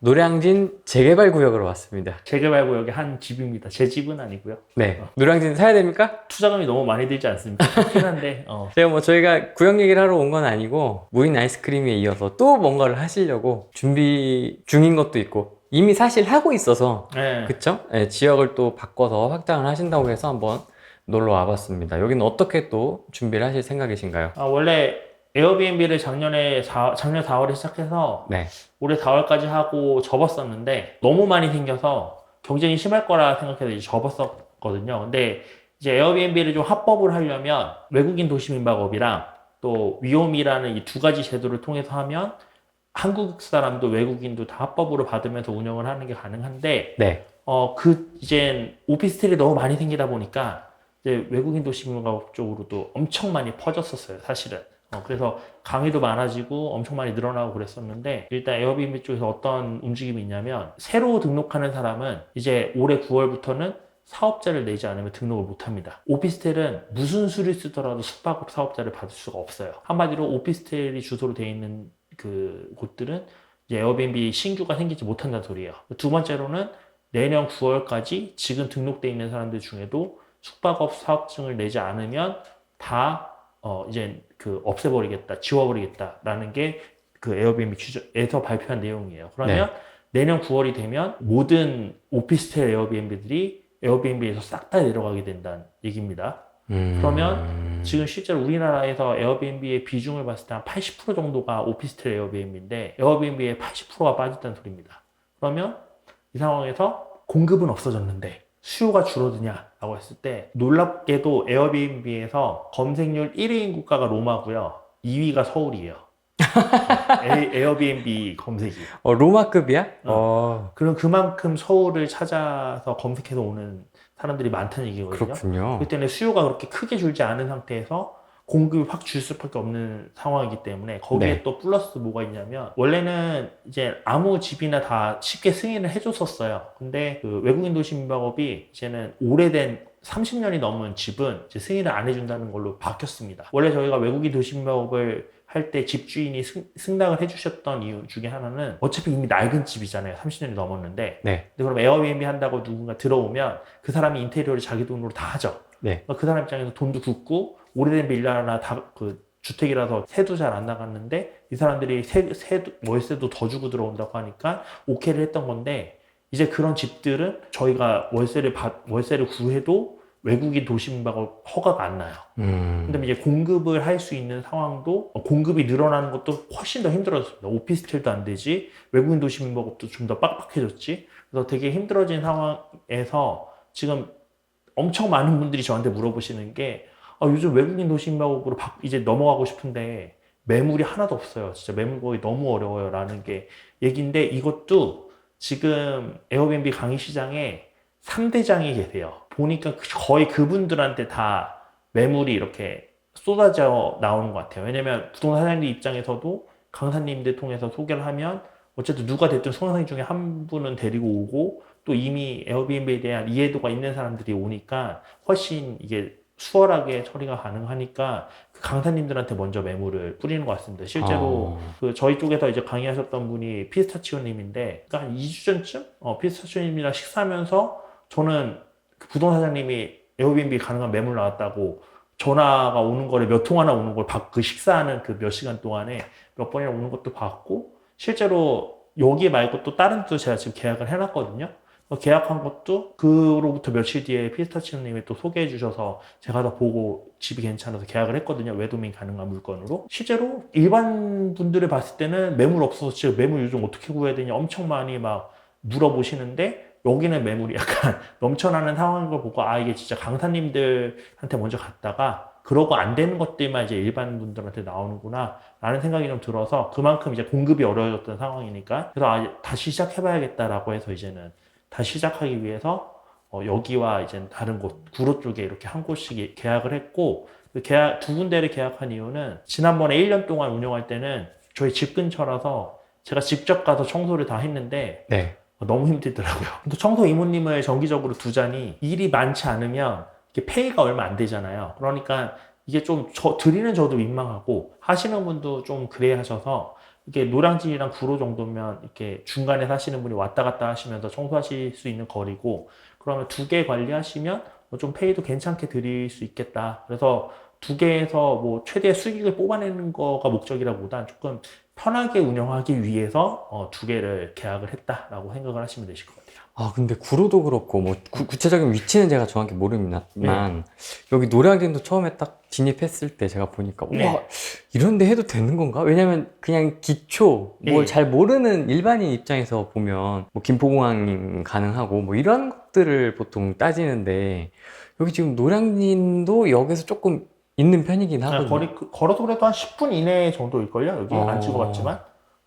노량진 재개발 구역으로 왔습니다. 재개발 구역의 한 집입니다. 제 집은 아니고요. 네. 노량진 사야 됩니까? 투자금이 너무 많이 들지 않습니까? 좋긴 한데 어. 제가 뭐 저희가 구역 얘기를 하러 온 건 아니고 무인 아이스크림에 이어서 또 뭔가를 하시려고 준비 중인 것도 있고 이미 사실 하고 있어서 네. 그쵸? 네, 지역을 또 바꿔서 확장을 하신다고 해서 한번 놀러 와봤습니다. 여기는 어떻게 또 준비를 하실 생각이신가요? 아, 원래 에어비앤비를 작년에 사- 작년 4월에 시작해서 네. 올해 4월까지 하고 접었었는데 너무 많이 생겨서 경쟁이 심할 거라 생각해서 이제 접었었거든요. 근데 이제 에어비앤비를 좀 합법을 하려면 외국인 도시민박업이랑 또 위홈이라는 이 두 가지 제도를 통해서 하면 한국 사람도 외국인도 다 합법으로 받으면서 운영을 하는 게 가능한데 네. 어, 그, 이젠 오피스텔이 너무 많이 생기다 보니까, 이제 외국인 도시민가업 쪽으로도 엄청 많이 퍼졌었어요, 사실은. 어, 그래서 강의도 많아지고 엄청 많이 늘어나고 그랬었는데, 일단 에어비앤비 쪽에서 어떤 움직임이 있냐면, 새로 등록하는 사람은 이제 올해 9월부터는 사업자를 내지 않으면 등록을 못 합니다. 오피스텔은 무슨 수를 쓰더라도 숙박업 사업자를 받을 수가 없어요. 한마디로 오피스텔이 주소로 되어 있는 그 곳들은 이제 에어비앤비 신규가 생기지 못한다는 소리예요. 두 번째로는 내년 9월까지 지금 등록돼 있는 사람들 중에도 숙박업 사업증을 내지 않으면 다 어, 이제 그 없애버리겠다, 지워버리겠다라는 게 그 에어비앤비 규정에서 발표한 내용이에요. 그러면 내년 9월이 되면 모든 오피스텔 에어비앤비들이 에어비앤비에서 싹 다 내려가게 된다는 얘기입니다. 음... 그러면 지금 실제로 우리나라에서 에어비앤비의 비중을 봤을 때 한 80% 정도가 오피스텔 에어비앤비인데 에어비앤비의 80%가 빠졌다는 소리입니다. 그러면 이 상황에서 공급은 없어졌는데 수요가 줄어드냐라고 했을 때 놀랍게도 에어비앤비에서 검색률 1위인 국가가 로마고요. 2위가 서울이에요. 에, 에어비앤비 검색이. 어, 로마급이야? 어, 그럼 그만큼 서울을 찾아서 검색해서 오는 사람들이 많다는 얘기거든요. 그렇군요. 그렇기 때문에 수요가 그렇게 크게 줄지 않은 상태에서 공급이 확 줄 수밖에 없는 상황이기 때문에 거기에 네. 또 플러스 뭐가 있냐면 원래는 이제 아무 집이나 다 쉽게 승인을 해줬었어요. 근데 그 외국인 도시민박업이 이제는 오래된 30년이 넘은 집은 이제 승인을 안 해준다는 걸로 바뀌었습니다. 원래 저희가 외국인 도시민박업을 할 때 집주인이 승, 승낙을 해주셨던 이유 중에 하나는 어차피 이미 낡은 집이잖아요. 30년이 넘었는데. 네. 근데 그럼 에어비앤비 한다고 누군가 들어오면 그 사람이 인테리어를 자기 돈으로 다 하죠. 네. 그 사람 입장에서 돈도 굳고 오래된 빌라나 다 그 주택이라서 세도 잘 안 나갔는데 이 사람들이 세, 세 월세도 더 주고 들어온다고 하니까 오케이를 했던 건데 이제 그런 집들은 저희가 월세를 받 월세를 구해도 외국인 도시민박업 허가가 안 나요. 음... 근데 이제 공급을 할 수 있는 상황도 어, 공급이 늘어나는 것도 훨씬 더 힘들어졌습니다. 오피스텔도 안 되지 외국인 도시민박업도 좀 더 빡빡해졌지. 그래서 되게 힘들어진 상황에서 지금 엄청 많은 분들이 저한테 물어보시는 게 아, 요즘 외국인 도시민박업으로 바- 이제 넘어가고 싶은데 매물이 하나도 없어요. 진짜 매물 구하기 너무 어려워요라는 게 얘기인데 이것도 지금 에어비앤비 강의 시장에 3대장이 계세요. 보니까 그- 거의 그분들한테 다 매물이 이렇게 쏟아져 나오는 것 같아요. 왜냐면 부동산 사장님 입장에서도 강사님들 통해서 소개를 하면 어쨌든 누가 됐든 수강생 중에 한 분은 데리고 오고 또 이미 에어비앤비에 대한 이해도가 있는 사람들이 오니까 훨씬 이게 수월하게 처리가 가능하니까 그 강사님들한테 먼저 매물을 뿌리는 것 같습니다. 실제로 어... 그 저희 쪽에서 이제 강의하셨던 분이 피스타치오님인데 그러니까 한 2주 전쯤 어, 피스타치오님이랑 식사하면서 저는 그 부동산 사장님이 에어비앤비 가능한 매물 나왔다고 전화가 오는 거를 몇 통화나 오는 걸 그 식사하는 그 몇 시간 동안에 몇 번이나 오는 것도 봤고 실제로 여기 말고 또 다른 데도 제가 지금 계약을 해놨거든요. 어, 계약한 것도 그로부터 며칠 뒤에 피스타치오님이 또 소개해 주셔서 제가 다 보고 집이 괜찮아서 계약을 했거든요. 외도민 가능한 물건으로. 실제로 일반 분들을 봤을 때는 매물 없어서 지금 매물 요즘 어떻게 구해야 되냐 엄청 많이 막 물어보시는데 여기는 매물이 약간 넘쳐나는 상황인 걸 보고 아 이게 진짜 강사님들한테 먼저 갔다가 그러고 안 되는 것들만 이제 일반 분들한테 나오는구나 라는 생각이 좀 들어서 그만큼 이제 공급이 어려워졌던 상황이니까 그래서 아, 다시 시작해봐야겠다라고 해서 이제는 다시 시작하기 위해서 어, 여기와 이제 다른 곳 구로 쪽에 이렇게 한 곳씩 계약을 했고 그 계약 두 군데를 계약한 이유는 지난번에 1년 동안 운영할 때는 저희 집 근처라서 제가 직접 가서 청소를 다 했는데 네. 어, 너무 힘들더라고요. 또 청소 이모님을 정기적으로 두자니 일이 많지 않으면 이게 페이가 얼마 안 되잖아요. 그러니까 이게 좀 저, 드리는 저도 민망하고 하시는 분도 좀 그래 하셔서 이게 노량진이랑 구로 정도면 이렇게 중간에 사시는 분이 왔다 갔다 하시면서 청소하실 수 있는 거리고 그러면 두 개 관리하시면 뭐좀 페이도 괜찮게 드릴 수 있겠다. 그래서 두 개에서 뭐 최대 수익을 뽑아내는 거가 목적이라보단 조금 편하게 운영하기 위해서 어, 두 개를 계약을 했다라고 생각을 하시면 되실 것 같아요. 아, 근데 구로도 그렇고, 뭐, 구, 구체적인 위치는 제가 정확히 모릅니다만, 여기 노량진도 처음에 딱 진입했을 때 제가 보니까, 네. 와, 이런데 해도 되는 건가? 왜냐면 그냥 기초, 뭘 네. 잘 모르는 일반인 입장에서 보면, 뭐, 김포공항 가능하고, 뭐, 이런 것들을 보통 따지는데, 여기 지금 노량진도 여기서 조금 있는 편이긴 그냥 하거든요. 거리, 그- 걸어서 그래도 한 10분 이내 정도일걸요? 여기 어. 안 찍어봤지만.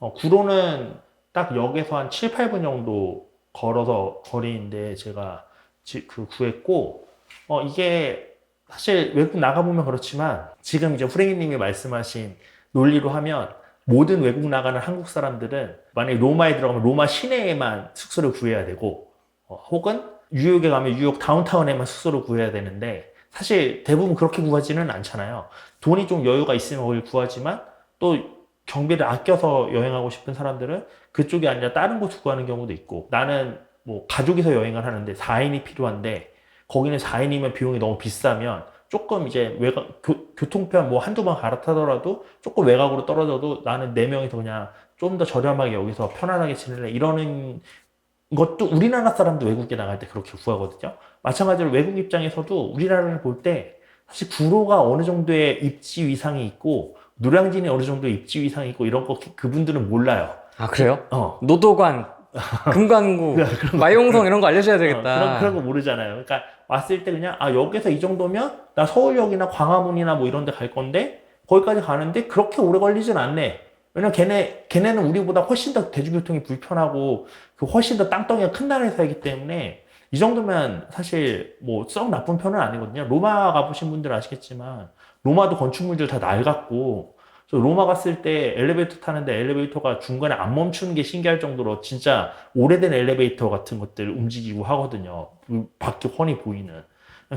어, 구로는 딱 역에서 한 7, 8분 정도 걸어서 거리인데 제가 지- 그 구했고, 어, 이게 사실 외국 나가보면 그렇지만 지금 이제 후랭이님이 말씀하신 논리로 하면 모든 외국 나가는 한국 사람들은 만약에 로마에 들어가면 로마 시내에만 숙소를 구해야 되고, 어, 혹은 뉴욕에 가면 뉴욕 다운타운에만 숙소를 구해야 되는데 사실 대부분 그렇게 구하지는 않잖아요. 돈이 좀 여유가 있으면 거길 구하지만 또 경비를 아껴서 여행하고 싶은 사람들은 그쪽이 아니라 다른 곳 구하는 경우도 있고 나는 뭐 가족이서 여행을 하는데 4인이 필요한데 거기는 4인이면 비용이 너무 비싸면 조금 이제 외곽 교, 교통편 뭐 한두 번 갈아타더라도 조금 외곽으로 떨어져도 나는 네 명이서 그냥 좀 더 저렴하게 여기서 편안하게 지낼래 이러는 것도 우리나라 사람도 외국에 나갈 때 그렇게 구하거든요. 마찬가지로 외국 입장에서도 우리나라를 볼 때 사실 구로가 어느 정도의 입지 위상이 있고 노량진이 어느 정도의 입지 위상이 있고 이런 거 그- 그분들은 몰라요. 아, 그래요? 어. 노도관, 금관구, 마용성 이런 거 알려줘야 어, 되겠다. 그런, 그런 거 모르잖아요. 그러니까 왔을 때 그냥, 아, 여기서 이 정도면 나 서울역이나 광화문이나 뭐 이런 데 갈 건데, 거기까지 가는데 그렇게 오래 걸리진 않네. 왜냐면 걔네, 걔네는 우리보다 훨씬 더 대중교통이 불편하고, 그 훨씬 더 땅덩이가 큰 나라에 살기 때문에, 이 정도면 사실 뭐 썩 나쁜 편은 아니거든요. 로마 가보신 분들 아시겠지만, 로마도 건축물들 다 낡았고, 저 로마 갔을 때 엘리베이터 타는데 엘리베이터가 중간에 안 멈추는 게 신기할 정도로 진짜 오래된 엘리베이터 같은 것들 움직이고 하거든요. 그 밖에 훤히 보이는.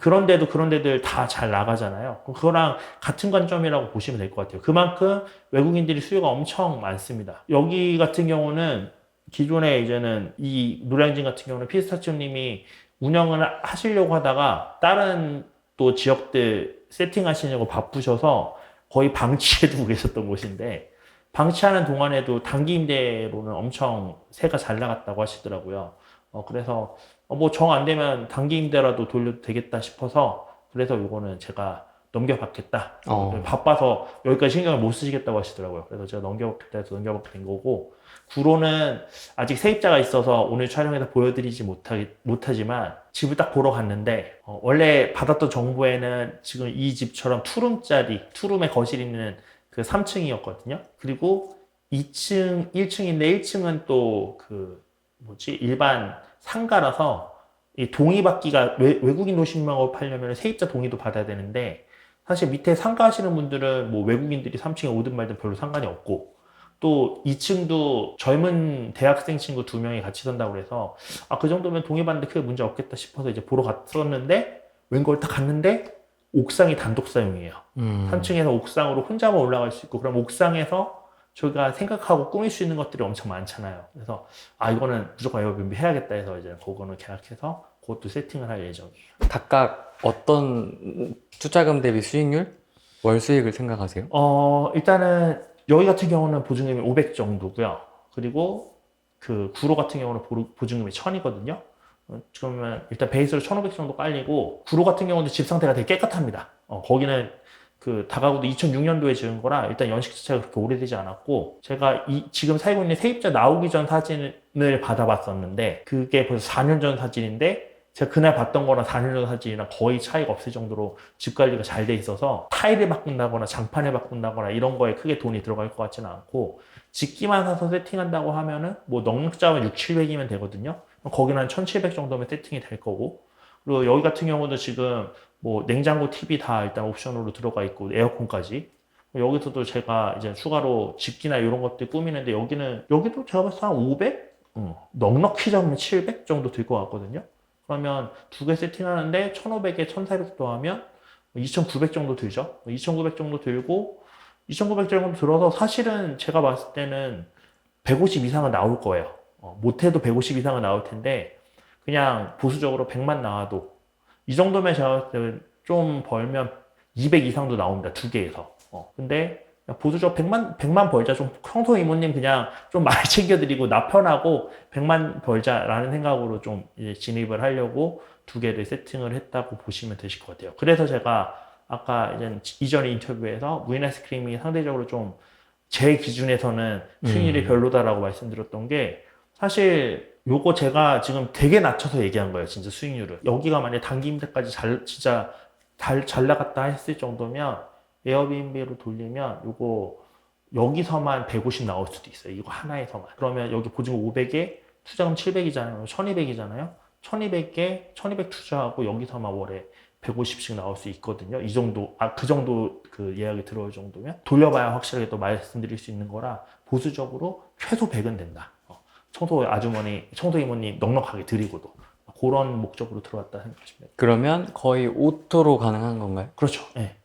그런데도 그런 데들 다 잘 나가잖아요. 그거랑 같은 관점이라고 보시면 될 것 같아요. 그만큼 외국인들이 수요가 엄청 많습니다. 여기 같은 경우는 기존에 이제는 이 노량진 같은 경우는 피스타치오님이 운영을 하시려고 하다가 다른 또 지역들 세팅하시려고 바쁘셔서 거의 방치해두고 계셨던 곳인데 방치하는 동안에도 단기 임대로는 엄청 새가 잘 나갔다고 하시더라고요. 어, 그래서 뭐 정 안 되면 단기 임대라도 돌려도 되겠다 싶어서 그래서 요거는 제가 넘겨받겠다. 어. 바빠서 여기까지 신경을 못 쓰시겠다고 하시더라고요. 그래서 제가 넘겨받겠다 해서 넘겨받게 된 거고 구로는 아직 세입자가 있어서 오늘 촬영에서 보여드리지 못하, 못하지만 집을 딱 보러 갔는데 어, 원래 받았던 정보에는 지금 이 집처럼 투룸짜리 투룸에 거실 있는 그 3층이었거든요. 그리고 2층, 1층인데 1층은 또 그 뭐지 일반 상가라서 이 동의 받기가 외, 외국인 노신망을 팔려면 세입자 동의도 받아야 되는데 사실 밑에 상가 하시는 분들은 뭐 외국인들이 3층에 오든 말든 별로 상관이 없고 또 2층도 젊은 대학생 친구 두 명이 같이 산다고 그래서 아 그 정도면 동의받는데 크게 문제 없겠다 싶어서 이제 보러 갔었는데 웬걸 딱 갔는데 옥상이 단독 사용이에요. 음. 3층에서 옥상으로 혼자만 올라갈 수 있고 그럼 옥상에서 저희가 생각하고 꾸밀 수 있는 것들이 엄청 많잖아요. 그래서 아 이거는 무조건 에어비앤비 해야겠다 해서 이제 그거는 계약해서 그것도 세팅을 할 예정이에요. 각각 어떤 투자금 대비 수익률? 월 수익을 생각하세요? 어, 일단은 여기 같은 경우는 보증금이 500 정도고요. 그리고 그 구로 같은 경우는 보증금이 1000이거든요. 그러면 일단 베이스로 1500 정도 깔리고 구로 같은 경우는 집 상태가 되게 깨끗합니다. 어, 거기는 그 다가구도 2006년도에 지은 거라 일단 연식 자체가 그렇게 오래되지 않았고 제가 이 지금 살고 있는 세입자 나오기 전 사진을 받아봤었는데 그게 벌써 4년 전 사진인데 제가 그날 봤던 거랑 4년 전 사진이랑 거의 차이가 없을 정도로 집 관리가 잘 돼 있어서 타일을 바꾼다거나 장판을 바꾼다거나 이런 거에 크게 돈이 들어갈 것 같지는 않고 집기만 사서 세팅한다고 하면은 뭐 넉넉 잡으면 6, 700이면 되거든요. 거기는 한 1700 정도면 세팅이 될 거고 그리고 여기 같은 경우도 지금 뭐 냉장고, TV 다 일단 옵션으로 들어가 있고 에어컨까지 여기서도 제가 이제 추가로 집기나 이런 것들 꾸미는데 여기는 여기도 제가 봤을 때 한 500? 어, 넉넉히 잡으면 700 정도 들것 같거든요. 그러면 두 개 세팅하는데 1500에 1400 더하면 2900 정도 들죠. 2900 정도 들고 2,900제곱미터 들어서 사실은 제가 봤을 때는 150 이상은 나올 거예요. 어, 못해도 150 이상은 나올 텐데 그냥 보수적으로 100만 나와도 이 정도면 제가 좀 벌면 200 이상도 나옵니다. 두 개에서. 어, 근데 보수적 100만 100만 벌자 좀 평소 이모님 그냥 좀 많이 챙겨드리고 나 편하고 100만 벌자라는 생각으로 좀 이제 진입을 하려고 두 개를 세팅을 했다고 보시면 되실 것 같아요. 그래서 제가 아까 이제 이전 인터뷰에서 무인 아이스크림이 상대적으로 좀 제 기준에서는 수익률이 음. 별로다라고 말씀드렸던 게 사실 요거 제가 지금 되게 낮춰서 얘기한 거예요. 진짜 수익률을. 여기가 만약에 단기 임대까지 잘 진짜 잘, 잘 나갔다 했을 정도면 에어비앤비로 돌리면 요거 여기서만 150 나올 수도 있어요. 이거 하나에서만. 그러면 여기 보증금 500에 투자금 700이잖아요. 1200이잖아요. 1200에 1200 투자하고 여기서만 월에 150씩 나올 수 있거든요. 이 정도, 아, 그 정도 그 예약이 들어올 정도면 돌려봐야 확실하게 또 말씀드릴 수 있는 거라 보수적으로 최소 100은 된다. 어, 청소 아주머니, 청소 이모님 넉넉하게 드리고도 그런 목적으로 들어왔다 생각하시면. 그러면 거의 오토로 가능한 건가요? 그렇죠. 예.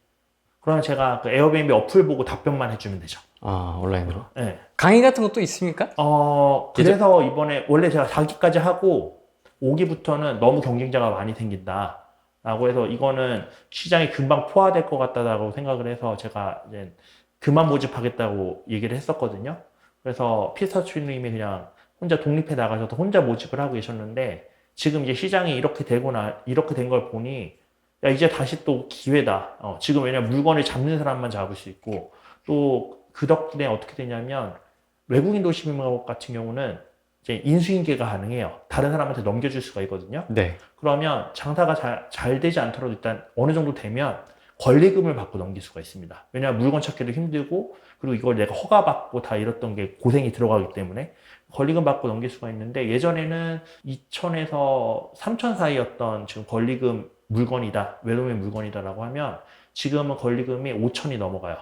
그러면 제가 그 에어비앤비 어플 보고 답변만 해주면 되죠. 아, 온라인으로. 예. 강의 같은 것도 있습니까? 어, 그래서 이번에 원래 제가 4기까지 하고 5기부터는 너무 경쟁자가 많이 생긴다. 라고 해서 이거는 시장이 금방 포화될 것 같다라고 생각을 해서 제가 이제 그만 모집하겠다고 얘기를 했었거든요. 그래서 피스타치님이 그냥 혼자 독립해 나가셔서 혼자 모집을 하고 계셨는데 지금 이제 시장이 이렇게 되거나 이렇게 된 걸 보니 야 이제 다시 또 기회다. 어, 지금 왜냐면 물건을 잡는 사람만 잡을 수 있고 또 그 덕분에 어떻게 되냐면 외국인 도시민업 같은 경우는 이제 인수인계가 가능해요. 다른 사람한테 넘겨줄 수가 있거든요. 네. 그러면 장사가 잘, 잘 되지 않더라도 일단 어느 정도 되면 권리금을 받고 넘길 수가 있습니다. 왜냐하면 물건 찾기도 힘들고 그리고 이걸 내가 허가받고 다 이랬던 게 고생이 들어가기 때문에 권리금 받고 넘길 수가 있는데 예전에는 2천에서 3천 사이였던 지금 권리금 물건이다 외로움의 물건이다라고 하면 지금은 권리금이 5천이 넘어가요.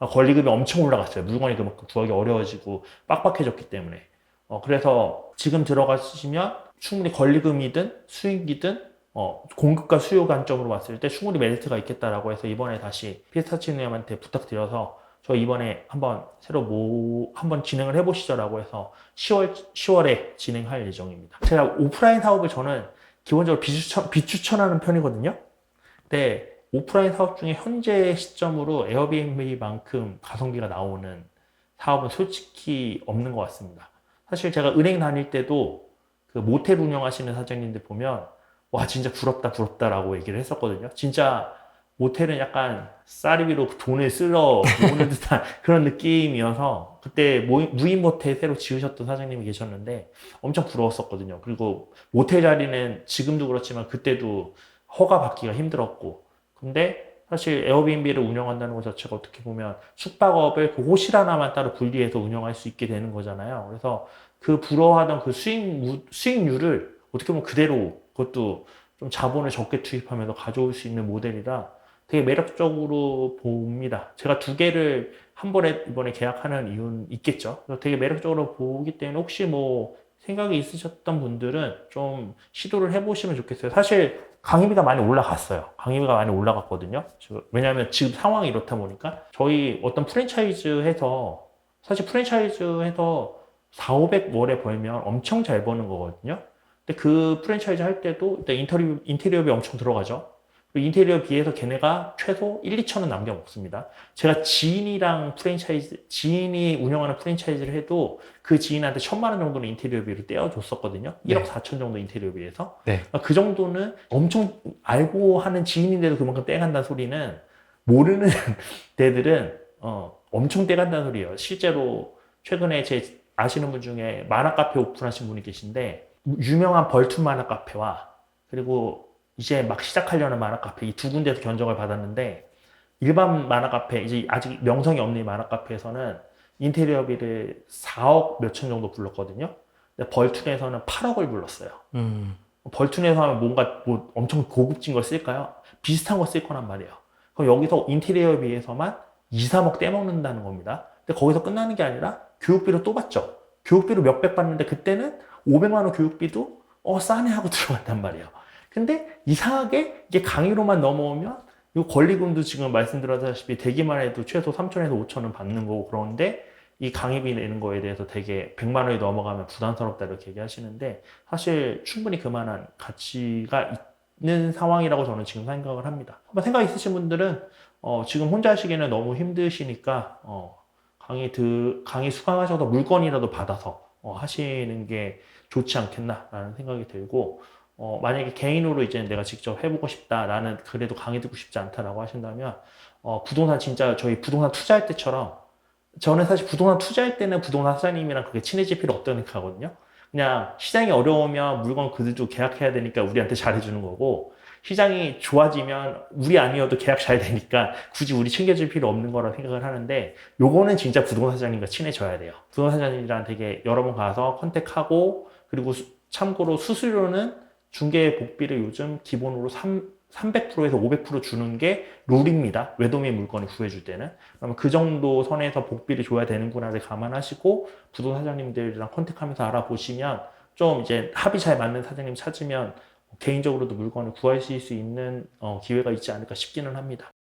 아, 권리금이 엄청 올라갔어요. 물건이 그만큼 구하기 어려워지고 빡빡해졌기 때문에. 어, 그래서 지금 들어가시면 충분히 권리금이든 수익이든 어, 공급과 수요 관점으로 봤을 때 충분히 메리트가 있겠다라고 해서 이번에 다시 피스타치님한테 부탁드려서 저 이번에 한번 새로 뭐 한번 진행을 해보시죠라고 해서 10월 10월에 진행할 예정입니다. 제가 오프라인 사업을 저는 기본적으로 비추천 비추천하는 편이거든요. 근데 오프라인 사업 중에 현재 시점으로 에어비앤비만큼 가성비가 나오는 사업은 솔직히 없는 것 같습니다. 사실 제가 은행 다닐 때도 그 모텔 운영하시는 사장님들 보면 와 진짜 부럽다 부럽다라고 얘기를 했었거든요. 진짜 모텔은 약간 쌀 위로 돈을 쓸어 모으는 듯한 그런 느낌이어서 그때 모- 무인 모텔 새로 지으셨던 사장님이 계셨는데 엄청 부러웠었거든요. 그리고 모텔 자리는 지금도 그렇지만 그때도 허가 받기가 힘들었고 근데 사실 에어비앤비를 운영한다는 것 자체가 어떻게 보면 숙박업을 그 호실 하나만 따로 분리해서 운영할 수 있게 되는 거잖아요. 그래서 그 부러워하던 그 수익, 무- 수익률을 어떻게 보면 그대로 그것도 좀 자본을 적게 투입하면서 가져올 수 있는 모델이라 되게 매력적으로 봅니다. 제가 두 개를 한 번에 이번에 계약하는 이유는 있겠죠. 그래서 되게 매력적으로 보기 때문에 혹시 뭐 생각이 있으셨던 분들은 좀 시도를 해보시면 좋겠어요. 사실 강의비가 많이 올라갔어요. 강의비가 많이 올라갔거든요. 왜냐하면 지금 상황이 이렇다 보니까 저희 어떤 프랜차이즈 해서 사실 프랜차이즈 해서 4, 500 월에 벌면 엄청 잘 버는 거거든요. 근데 그 프랜차이즈 할 때도 일단 인테리어, 인테리어비 엄청 들어가죠. 그리고 인테리어 비해서 걔네가 최소 1, 2천은 남겨 먹습니다. 제가 지인이랑 프랜차이즈, 지인이 운영하는 프랜차이즈를 해도 그 지인한테 천만 원 정도는 인테리어비로 떼어줬었거든요. 1억 네. 4천 정도 인테리어비에서. 네. 그 정도는 엄청 알고 하는 지인인데도 그만큼 떼간다는 소리는 모르는 데들은 어, 엄청 떼간다는 소리예요. 실제로 최근에 제 아시는 분 중에 만화 카페 오픈하신 분이 계신데 유명한 벌툰 만화 카페와 그리고 이제 막 시작하려는 만화 카페 이 두 군데에서 견적을 받았는데 일반 만화 카페 이제 아직 명성이 없는 이 만화 카페에서는 인테리어비를 4억 몇천 정도 불렀거든요. 근데 벌툰에서는 8억을 불렀어요. 음. 벌툰에서 하면 뭔가 뭐 엄청 고급진 걸 쓸까요? 비슷한 거 쓸 거란 말이에요. 그럼 여기서 인테리어에 비해서만 2, 3억 떼먹는다는 겁니다. 근데 거기서 끝나는 게 아니라 교육비를 또 받죠. 교육비로 몇백 받는데 그때는 500만 원 교육비도 어 싸네 하고 들어간단 말이에요. 근데 이상하게 이게 강의로만 넘어오면 이 권리금도 지금 말씀드렸다시피 대기만 해도 최소 3천에서 5천은 받는 거고 그런데 이 강의비 내는 거에 대해서 되게 100만 원이 넘어가면 부담스럽다 이렇게 얘기하시는데 사실 충분히 그만한 가치가 있는 상황이라고 저는 지금 생각을 합니다. 한번 생각 있으신 분들은 어, 지금 혼자 하시기에는 너무 힘드시니까 어, 강의 드 강의 수강하셔서 물건이라도 받아서 어, 하시는 게 좋지 않겠나라는 생각이 들고 어, 만약에 개인으로 이제 내가 직접 해보고 싶다 나는 그래도 강의 듣고 싶지 않다라고 하신다면 어, 부동산 진짜 저희 부동산 투자할 때처럼 저는 사실 부동산 투자할 때는 부동산 사장님이랑 그렇게 친해질 필요 없다고 생각하거든요. 그냥 시장이 어려우면 물건 그들도 계약해야 되니까 우리한테 잘해주는 거고 시장이 좋아지면 우리 아니어도 계약 잘 되니까 굳이 우리 챙겨줄 필요 없는 거라 생각을 하는데 요거는 진짜 부동산 사장님과 친해져야 돼요. 부동산 사장님이랑 되게 여러 번 가서 컨택하고 그리고 수- 참고로 수수료는 중개 복비를 요즘 기본으로 3, 300%에서 500% 주는 게 룰입니다. 외도민 물건을 구해줄 때는. 그러면 그 정도 선에서 복비를 줘야 되는구나를 감안하시고 부동산 사장님들이랑 컨택하면서 알아보시면 좀 이제 합이 잘 맞는 사장님 찾으면 개인적으로도 물건을 구하실 수 있는 어, 기회가 있지 않을까 싶기는 합니다.